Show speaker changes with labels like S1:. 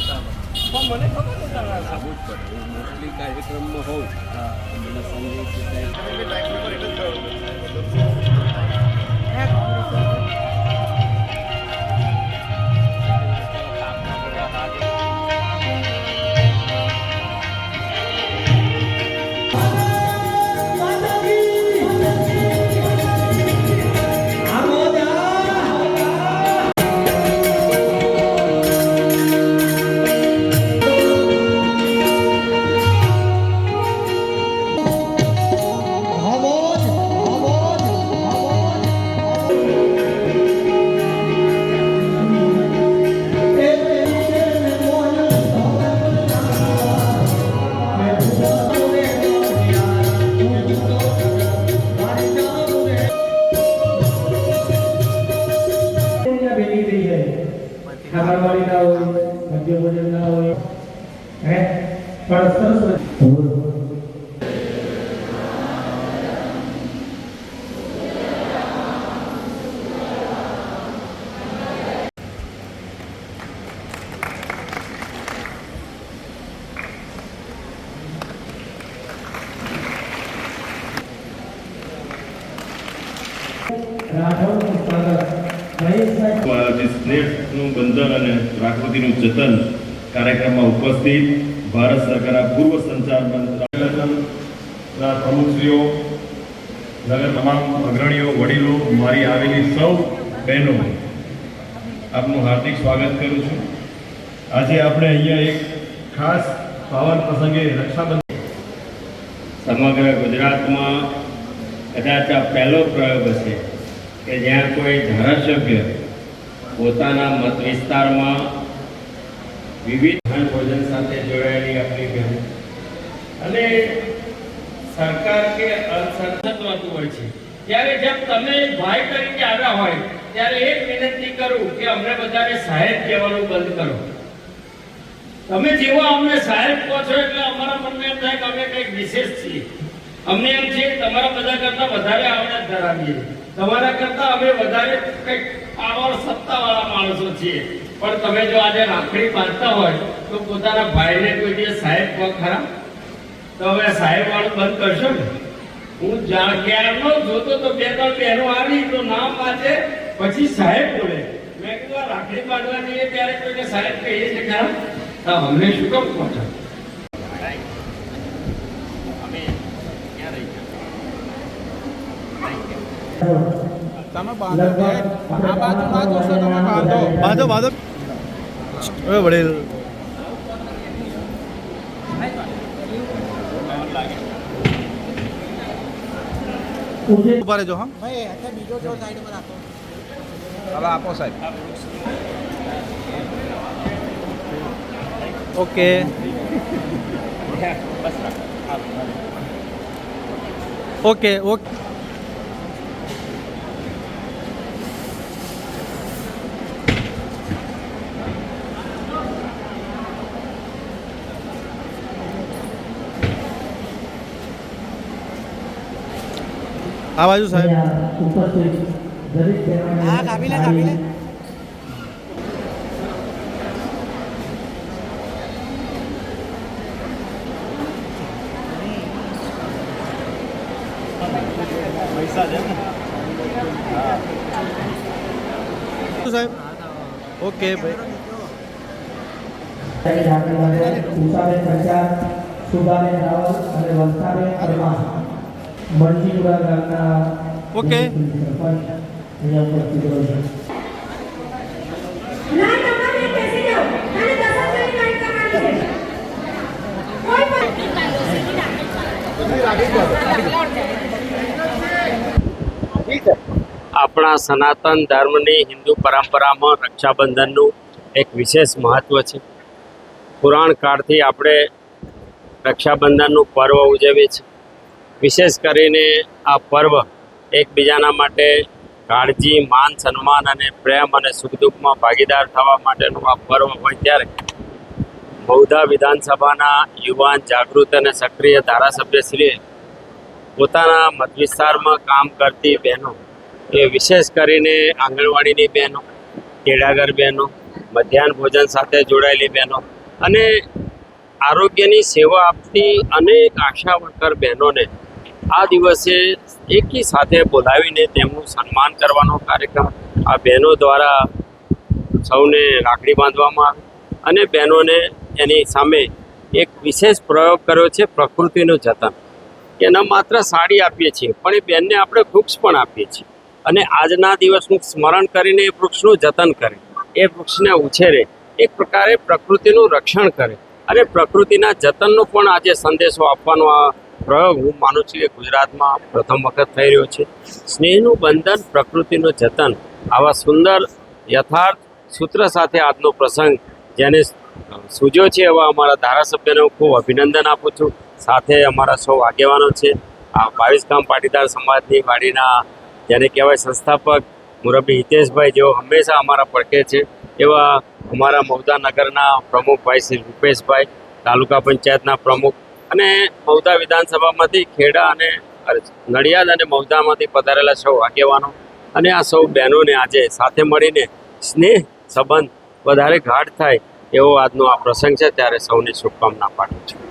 S1: જાણતા પણ મને ખબર
S2: નતા આવવું જ પડે હું મોસ્ટલી કાર્યક્રમમાં હોઉં મને સંજય હે? પણ સરસ
S3: જે સ્નેહનું બંધન અને પ્રાકૃતિનું જતન કાર્યક્રમમાં ઉપસ્થિત ભારત સરકારના પૂર્વ સંચાર મંત્રાલયના પ્રમુખશ્રીઓ નગર તમામ અગ્રણીઓ વડીલો મારી આવેલી સૌ બહેનો આપનું હાર્દિક સ્વાગત કરું છું. આજે આપણે અહીંયા એક ખાસ પાવન પ્રસંગે રક્ષાબંધન સમગ્ર ગુજરાતમાં કદાચ આ પહેલો પ્રયોગ હશે કે જ્યાં કોઈ ધારાસભ્ય પોતાના મત વિસ્તારમાં વિવિધ ભોજન સાથે જોડાયેલી આપણી બહેન અને સરકાર કે અસંતોતું હોય છે. ત્યારે જેમ તમે ભાઈ તરીકે આવ્યા હોય, ત્યારે એક વિનંતી કરું કે અમને બધાને સાહેબ કહેવાનું બંધ કરો. તમે જેવો અમને સાહેબ કહો છો એટલે અમારા મનમાં એમ થાય કે અમે કંઈક વિશેષ છીએ. અમને એમ છે તમારા બધા કરતા વધારે આવડત ધરાવીએ તમારા કરતા અમે વધારે કંઈક આવા સત્તાવાળા માણસો છીએ. પણ તમે જો આજે રાખડી બાંધતા હોય તો પોતાના ભાઈને કોઈ દિવસ સાહેબ કહો ખરા તો હવે સાહેબ વાળું બંધ કરશો ને? હું જા- ક્યારનો જોતો તો બે ત્રણ બહેનો આવી તો નામ વાંચે પછી સાહેબ બોલે. મેં કીધું રાખડી બાંધવા જઈએ ત્યારે કોઈને સાહેબ કહીએ છે ખરા તો અમને શું કેમ કહો છો
S4: તમે બાંધો આ બાજુ તમે બાંધો.
S5: બાંધો બાંધો. હવે વડેલ ઊભા રહેજો હા.
S4: બીજો જો સાઈડમાં રાખો. હવે આપો સાહેબ
S5: ઓકે. Okay okay. આ બાજુ સાહેબ.
S4: હા કાપી લે કાપી લે.
S5: સાહેબ. ઓકે ભાઈ.
S2: સુભાબેન રાવલ અને વંશાબેન પરમાર. ગામના
S5: ઓકે.
S6: આપણા સનાતન ધર્મની હિન્દુ પરંપરામાં રક્ષાબંધનનું એક વિશેષ મહત્ત્વ છે. પુરાણ કાળથી આપણે રક્ષાબંધનનું પર્વ ઉજવીએ છીએ. વિશેષ કરીને આ પર્વ એકબીજાના માટે કાળજી, માન, સન્માન અને પ્રેમ અને સુખ દુઃખમાં ભાગીદાર થવા માટેનું આ પર્વ હોય ત્યારે બહુધા વિધાનસભાના યુવાન, જાગૃત અને સક્રિય ધારાસભ્યશ્રીએ પોતાના મતવિસ્તારમાં કામ કરતી બહેનો, એ વિશેષ કરીને આંગણવાડીની બહેનો તેડાગર બહેનો, મધ્યાહન ભોજન સાથે જોડાયેલી બહેનો અને આરોગ્યની સેવા આપતી અનેક આશા વર્કર બહેનોને આ દિવસે એકી સાથે બોલાવીને તેમનું સન્માન કરવાનો કાર્યક્રમ આ બહેનો દ્વારા સૌને રાખડી બાંધવામાં અને બહેનોને એની સામે એક વિશેષ પ્રયોગ કર્યો છે પ્રકૃતિનું જતન. કે ન માત્ર સાડી આપીએ છીએ, પણ એ બહેનને આપણે વૃક્ષ પણ આપીએ છીએ. અને આજના દિવસનું સ્મરણ કરીને એ વૃક્ષનું જતન કરે. એ વૃક્ષને ઉછેરે. એક પ્રકારે પ્રકૃતિનું રક્ષણ કરે. અને પ્રકૃતિના જતનનો પણ આજે સંદેશો આપવાનો આ પ્રયોગ હું માનું છું કે ગુજરાતમાં પ્રથમ વખત થઈ રહ્યો છે. સ્નેહનું બંધન પ્રકૃતિનું જતન, આવા સુંદર યથાર્થ સૂત્ર સાથે આજનો પ્રસંગ જેને સૂજ્યો છે એવા અમારા ધારાસભ્યને હું ખૂબ અભિનંદન આપું છું. સાથે અમારા સૌ આગેવાનો છે. આ બાવીસ ગામ પાટીદાર સમાજની વાડીના જેને કહેવાય સંસ્થાપક મુરબ્બી હિતેશભાઈ, જેઓ હંમેશા અમારા પડખે છે. એવા અમારા મૌદા નગરના પ્રમુખ ભાઈ શ્રી રૂપેશભાઈ, તાલુકા પંચાયતના પ્રમુખ અને મૌદા વિધાનસભામાંથી ખેડા અને નડિયાદ અને મૌદામાંથી પધારેલા સૌ આગેવાનો અને આ સૌ બહેનોને આજે સાથે મળીને સ્નેહ સંબંધ વધારે ગાઢ થાય એવો આજનો આ પ્રસંગ છે. ત્યારે સૌને શુભકામના પાઠવું છું.